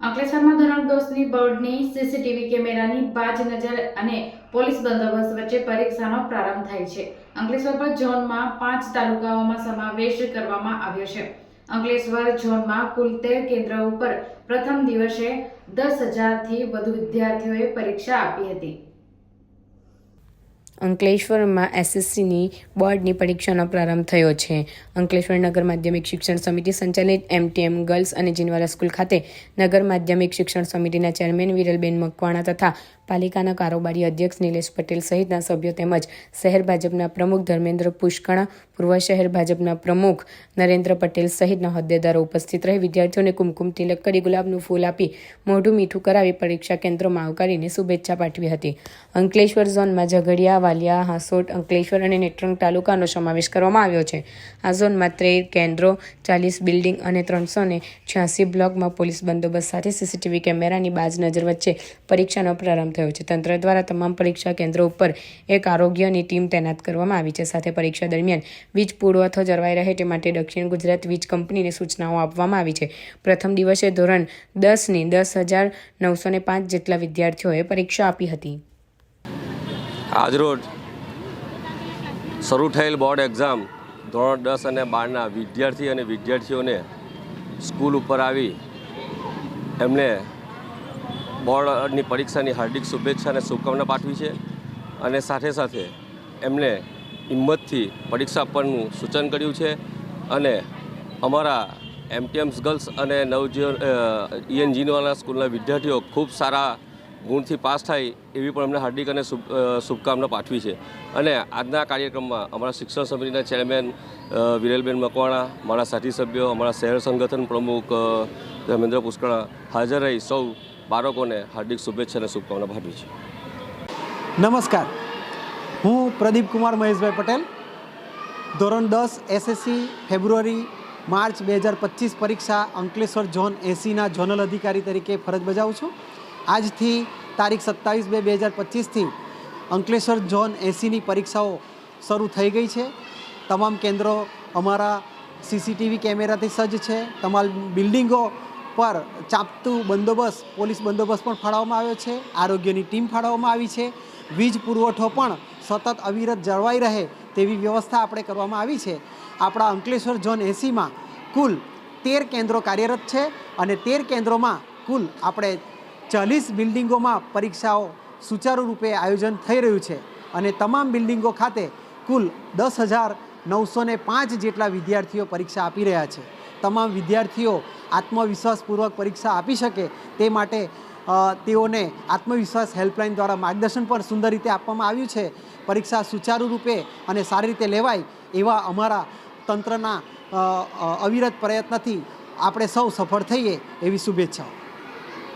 અંકલેશ્વરમાં ધોરણ દસની બોર્ડની સીસીટીવી કેમેરાની બાજ નજર અને પોલીસ બંદોબસ્ત વચ્ચે પરીક્ષાનો પ્રારંભ થાય છે. અંકલેશ્વર પર ઝોનમાં પાંચ તાલુકાઓમાં સમાવેશ કરવામાં આવ્યો છે. અંકલેશ્વર ઝોનમાં કુલ તેર કેન્દ્ર ઉપર પ્રથમ દિવસે દસ હજારથી વધુ વિદ્યાર્થીઓએ પરીક્ષા આપી હતી. અંકલેશ્વરમાં એસએસસીની બોર્ડની પરીક્ષાનો પ્રારંભ થયો છે. અંકલેશ્વર નગર માધ્યમિક શિક્ષણ સમિતિ સંચાલિત એમટીએમ ગર્લ્સ અને જીનવાલા સ્કૂલ ખાતે નગર માધ્યમિક શિક્ષણ સમિતિના ચેરમેન વિરલબેન મકવાણા તથા પાલિકાના કારોબારી અધ્યક્ષ નિલેશ પટેલ સહિતના સભ્યો તેમજ શહેર ભાજપના પ્રમુખ ધર્મેન્દ્ર પુષ્કણા, પૂર્વ શહેર ભાજપના પ્રમુખ નરેન્દ્ર પટેલ સહિતના હોદ્દેદારો ઉપસ્થિત રહી વિદ્યાર્થીઓને કુમકુમ તિલક કરી ગુલાબનું ફૂલ આપી મોઢું મીઠું કરાવી પરીક્ષા કેન્દ્રોમાં આવકારીને શુભેચ્છા પાઠવી હતી. અંકલેશ્વર ઝોનમાં ઝઘડિયા વાલિયા, હાંસોટ, અંકલેશ્વર અને નેત્રંગ તાલુકાનો સમાવેશ કરવામાં આવ્યો છે. આ ઝોનમાં ત્રેર કેન્દ્રો, ચાલીસ બિલ્ડિંગ અને ત્રણસો ને છ્યાસી બ્લોકમાં પોલીસ બંદોબસ્ત સાથે સીસીટીવી કેમેરાની બાજ નજર વચ્ચે પરીક્ષાનો પ્રારંભ થયો છે. તંત્ર દ્વારા તમામ પરીક્ષા કેન્દ્રો ઉપર એક આરોગ્યની ટીમ તૈનાત કરવામાં આવી છે. સાથે પરીક્ષા દરમિયાન વીજ પુરવઠો જળવાઈ રહે તે માટે દક્ષિણ ગુજરાત વીજ કંપનીને સૂચનાઓ આપવામાં આવી છે. પ્રથમ દિવસે ધોરણ દસની દસ હજાર નવસો પાંચ જેટલા વિદ્યાર્થીઓએ પરીક્ષા આપી હતી. આજરોજ શરૂ થયેલ બોર્ડ એક્ઝામ ધોરણ દસ અને બારના વિદ્યાર્થી અને વિદ્યાર્થીઓને સ્કૂલ ઉપર આવી એમને બોર્ડની પરીક્ષાની હાર્દિક શુભેચ્છા અને શુભકામના પાઠવી છે અને સાથે સાથે એમને હિંમતથી પરીક્ષા આપવાનું સૂચન કર્યું છે અને અમારા એમટીએમ્સ ગર્લ્સ અને નવજીવન ઈએન જીનવાલા સ્કૂલના વિદ્યાર્થીઓ ખૂબ સારા ગુણથી પાસ થાય એવી પણ અમને હાર્દિક અને શુભકામના પાઠવી છે. અને આજના કાર્યક્રમમાં અમારા શિક્ષણ સમિતિના ચેરમેન વિરેલબેન મકવાણા, મારા સાથી સભ્યો, અમારા શહેર સંગઠન પ્રમુખ ધર્મેન્દ્ર પુષ્કળા હાજર રહી સૌ બાળકોને હાર્દિક શુભેચ્છા અને શુભકામના પાઠવી છે. નમસ્કાર. હું પ્રદીપ કુમાર મહેશભાઈ પટેલ. ધોરણ દસ એસએસસી ફેબ્રુઆરી માર્ચ બે હજાર પચીસ પરીક્ષા અંકલેશ્વર ઝોન એસીના ઝોનલ અધિકારી તરીકે ફરજ બજાવું છું. આજથી તારીખ સત્તાવીસ બે બે હજાર પચીસથી અંકલેશ્વર ઝોન એસીની પરીક્ષાઓ શરૂ થઈ ગઈ છે. તમામ કેન્દ્રો અમારા સીસીટીવી કેમેરાથી સજ્જ છે. તમામ બિલ્ડિંગો પર ચાંપતું બંદોબસ્ત, પોલીસ બંદોબસ્ત પણ ફાળવવામાં આવ્યો છે. આરોગ્યની ટીમ ફાળવવામાં આવી છે. વીજ પુરવઠો પણ સતત અવિરત જળવાઈ રહે તેવી વ્યવસ્થા આપણે કરવામાં આવી છે. આપણા અંકલેશ્વર ઝોન એસીમાં કુલ તેર કેન્દ્રો કાર્યરત છે અને તેર કેન્દ્રોમાં કુલ આપણે ચાલીસ બિલ્ડિંગોમાં પરીક્ષાઓ સુચારુરૂપે આયોજન થઈ રહ્યું છે અને તમામ બિલ્ડિંગો ખાતે કુલ દસ હજાર નવસો પાંચ જેટલા વિદ્યાર્થીઓ પરીક્ષા આપી રહ્યા છે. તમામ વિદ્યાર્થીઓ આત્મવિશ્વાસપૂર્વક પરીક્ષા આપી શકે તે માટે તેઓને આત્મવિશ્વાસ હેલ્પલાઇન દ્વારા માર્ગદર્શન પણ સુંદર રીતે આપવામાં આવ્યું છે. પરીક્ષા સુચારુ રૂપે અને સારી રીતે લેવાય એવા અમારા તંત્રના અવિરત પ્રયત્નથી આપણે સૌ સફળ થઈએ એવી શુભેચ્છાઓ.